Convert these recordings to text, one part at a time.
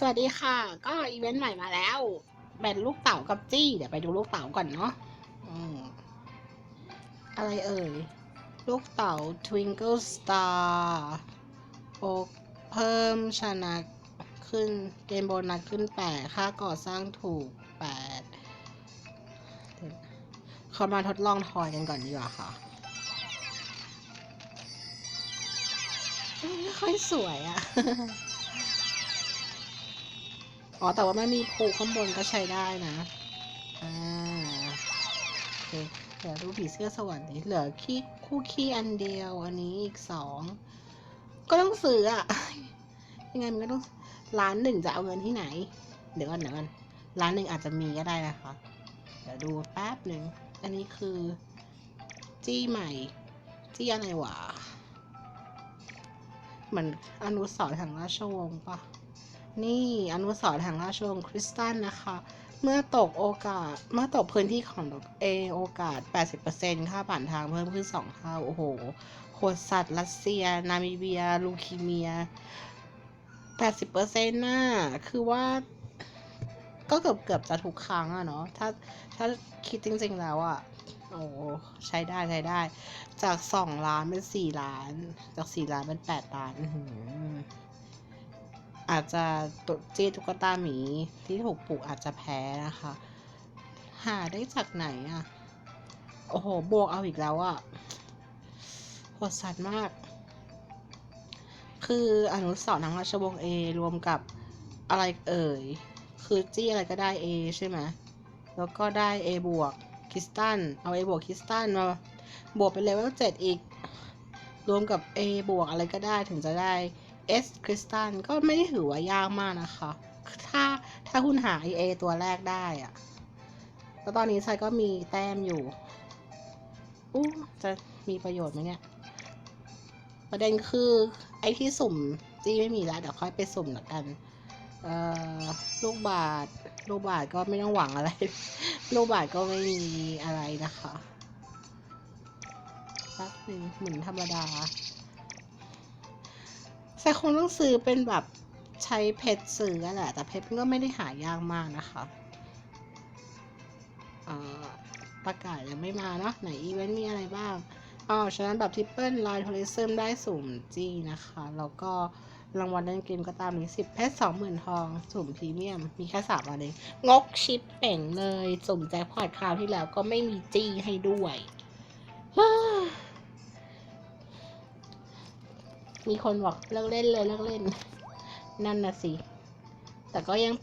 สวัสดีค่ะ ก็อีเวนต์ใหม่มาแล้ว เป็นลูกเต๋ากับจี้ เดี๋ยวไปดูลูกเต๋าก่อนเนาะอะไรเอ่ย ลูกเต๋า Twinkle Star โอเพิ่มชนะขึ้นเกมโบนัสขึ้นแปดค่าก่อสร้างถูกแปดเขามาทดลองทอยกันก่อนดีกว่าค่ะ ไม่ค่อยสวยอะ อ๋อ แต่ว่ามันมีผูข้างบนก็ใช้ได้นะ อ่าโอเคเดี๋ยวดูผีเสื้อสวรรค์ดิเหลือขี้คู่ขี้อันเดียว อันนี้อีกสอง ก็ต้องซื้ออะยังไงมันก็ต้องร้านหนึ่งจะเอาเงินที่ไหน เดี๋ยวก่อนเดี๋ยวก่อนร้านหนึ่งอาจจะมีก็ได้นะคะ เดี๋ยวดูแป๊บหนึ่ง อันนี้คือ จี้ใหม่ จี้อะไรวะเหมือนอนุสรณ์แห่งราชวงศ์ปะ นี่อนุสรณ์แห่งราชวงศ์คริสตันนะคะ เมื่อตกโอกาส เมื่อตกพื้นที่ของเอโอกาส 80%ค่าผ่านทางเพิ่มขึ้น 2 เท่า โอ้โหโหดสัตว์รัสเซีย นามิเบีย ลูคีเมีย 80%น่ะคือว่าก็เกือบเกือบจะทุกครั้งอะเนาะ ถ้าถ้าคิดจริงๆแล้วอะโอ้ใช้ได้ใช้ได้ จาก2ล้านเป็น4ล้าน จาก4ล้านเป็น8ล้าน อาจจะตุจี้ตุ๊กตาหมี ที่ถูกปลูกอาจจะแพ้นะคะ หาได้จากไหนอะโอ้โหบวกเอาอีกแล้วอะโหดสัตว์มาก คืออนุสรณ์ทางราชวงศ์เอรวมกับอะไรเอ่ย คือจี้อะไรก็ได้ A ใช่ไหมแล้วก็ได้ A บวกคริสตัน เอา A บวกคริสตันมาบวกเป็นเลเวล7อีก รวมกับ A บวกอะไรก็ได้ถึงจะได้ S คริสตัลก็ไม่ได้ถือว่ายากมากนะคะ ถ้าถ้าคุณหา EA ตัวแรกได้อะแล้วตอนนี้ชัยก็มีแต้มอยู่อู้จะมีประโยชน์ไหมเนี่ย ประเด็นคือไอ้ที่สุ่มจี้ไม่มีแล้วเดี๋ยวค่อยไปสุ่มละกัน เอ่อลูกบาทลูกบาทก็ไม่ต้องหวังอะไร ลูกบาทก็ไม่มีอะไรนะคะแป๊บหนึ่งหมุนธรรมดา แต่คงต้องซื้อเป็นแบบใช้เพชรซื้อแหละ แต่เพชรก็ไม่ได้หายากมากนะคะประกาศยังไม่มาเนาะไหนอีเวนต์มีอะไรบ้างอ๋อฉะนั้นแบบทิปเปิลไลน์ทัวริซึมได้สุ่มจี้นะคะ แล้วก็รางวัลเล่นเกมก็ตามนี้สิบเพชรสองหมื่นทอง สุ่มพรีเมียม มีแค่สามอันเองงกชิปเป่งเลย สุ่มแจ็คพอตคราวที่แล้วก็ไม่มีจี้ให้ด้วย มีคนบอกเลิกเล่นเลยเลิกเล่น นั่นนะสิ แต่ก็ยัง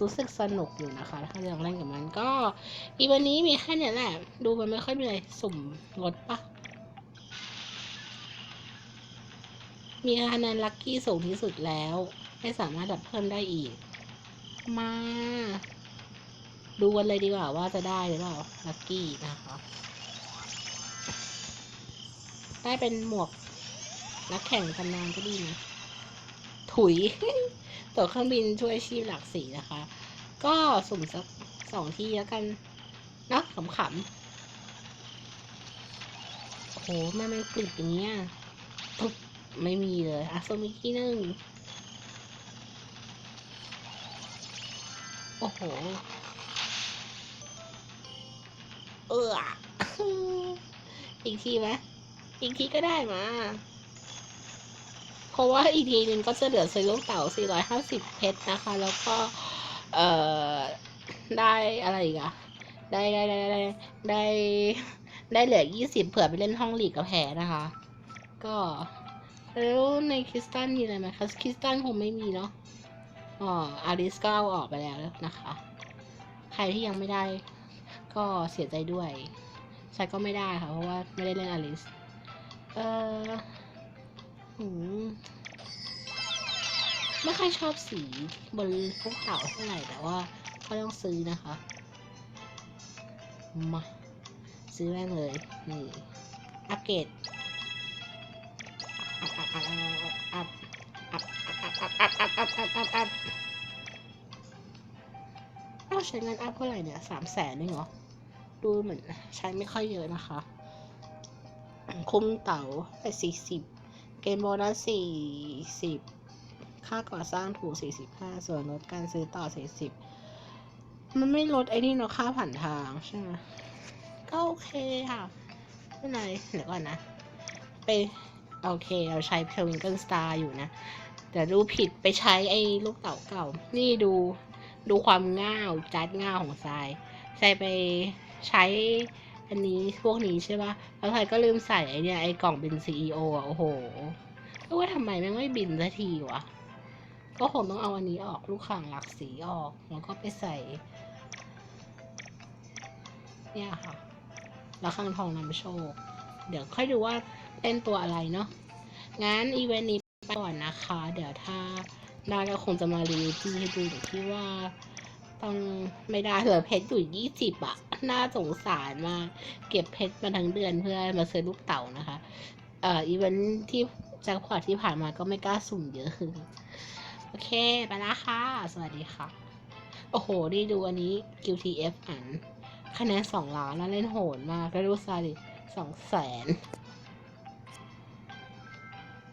รู้สึกสนุกอยู่นะคะ ถ้ายังเล่นกับมันก็อีวันนี้มีแค่นี้แหละ ดูมันไม่ค่อยมีอะไรสุ่มลดปะมีคะแนนลัคกี้สูงที่สุดแล้ว ไม่สามารถดับเพิ่มได้อีก มา ดูกันเลยดีกว่าว่าจะได้หรือเปล่าลัคกี้นะคะ ได้เป็นหมวก นักแข่งตำนานก็ดีนะ ถุยตั๋วเครื่องบินช่วยชีพหลักสีนะคะ ก็สุ่มสักสองที่แล้วกันนะขำๆโอ้โหแม่มันกริบอย่างเงี้ยปุ๊บไม่มีเลยอะสุ่มอีกที่หนึ่งโอ้โห เอออีกทีไหมอีกทีก็ได้มา เพราะว่าอีกทีหนึงก็จะเหลือซื้อลูกเต๋า450 เพชรนะคะ แล้วก็เอ่อได้อะไรอีกอะได้ได้ได้ได้ได้ได้เหลือ 20 เผื่อไปเล่นห้องหลีกกับแพ้นะคะ ก็แล้วในคริสตันมีอะไรไหมคะคริสตันคงไม่มีเนาะอ๋ออาริสก็เอาออกไปแล้วนะคะ ใครที่ยังไม่ได้ก็เสียใจด้วยใช่ก็ไม่ได้ค่ะ เพราะว่าไม่ได้เล่นอาริส เอออืม ไม่ค่อยชอบสีบนพวกเต่าเท่าไหร่แต่ว่าก็ต้องซื้อนะคะ มา ซื้อแม่งเลย นี่อัปเกรดอัพอัพอัพอัพอัพอัพอัพอัพอัพอัพอัพอัพอัพอ้าใช้เงินอัพเท่าไหร่เนี่ยสามแสนนี่เหรอ ดูเหมือนใช้ไม่ค่อยเยอะนะคะ คุ้มเต๋าไปสี่สิบ เกมโบนัสสี่สิบค่าก่อสร้างถูก45ส่วนลดการซื้อต่อ40มันไม่ลดไอ้นี่เนาะค่าผ่านทางใช่ไหมก็โอเคค่ะไม่เป็นไรเดี๋ยวก่อนนะ ไปโอเค เราใช้เพลวิงเกิลสตาร์อยู่นะ แต่รูปผิดไปใช้ไอ้ลูกเต๋าเก่า นี่ดูดูความง่าวจัดง่าวของทรายทรายไปใช้ อันนี้พวกนี้ใช่ปะแล้วทายก็ลืมใส่ไอเนี่ยไอกล่องบินซีโออะโอ้โหก็ว่าทำไมแม่งไม่บินสักทีวะ ก็คงต้องเอาอันนี้ออกลูกข่างหลักสีออก แล้วก็ไปใส่ เนี่ยค่ะแล้วข้างทองนำโชค เดี๋ยวค่อยดูว่าเล่นตัวอะไรเนาะ งั้นอีเวนต์นี้ไปก่อนนะคะ เดี๋ยวถ้าได้ก็คงจะมารีวิวที่ให้ดูแต่ที่ว่า ต้องไม่ได้เหลือเพชรอยู่ยี่สิบอะน่าสงสารมากเก็บเพชรมาทั้งเดือนเพื่อมาซื้อลูกเต๋านะคะ เอ่ออีเวนต์ที่แจ็คพอตที่ผ่านมาก็ไม่กล้าสุ่มเยอะโอเค ไปละค่ะ สวัสดีค่ะ โอ้โห นี่ดูอันนี้ QTF อัน คะแนนสองล้านแล้วเล่นโหดมากแล้วดูซาดิสองแสน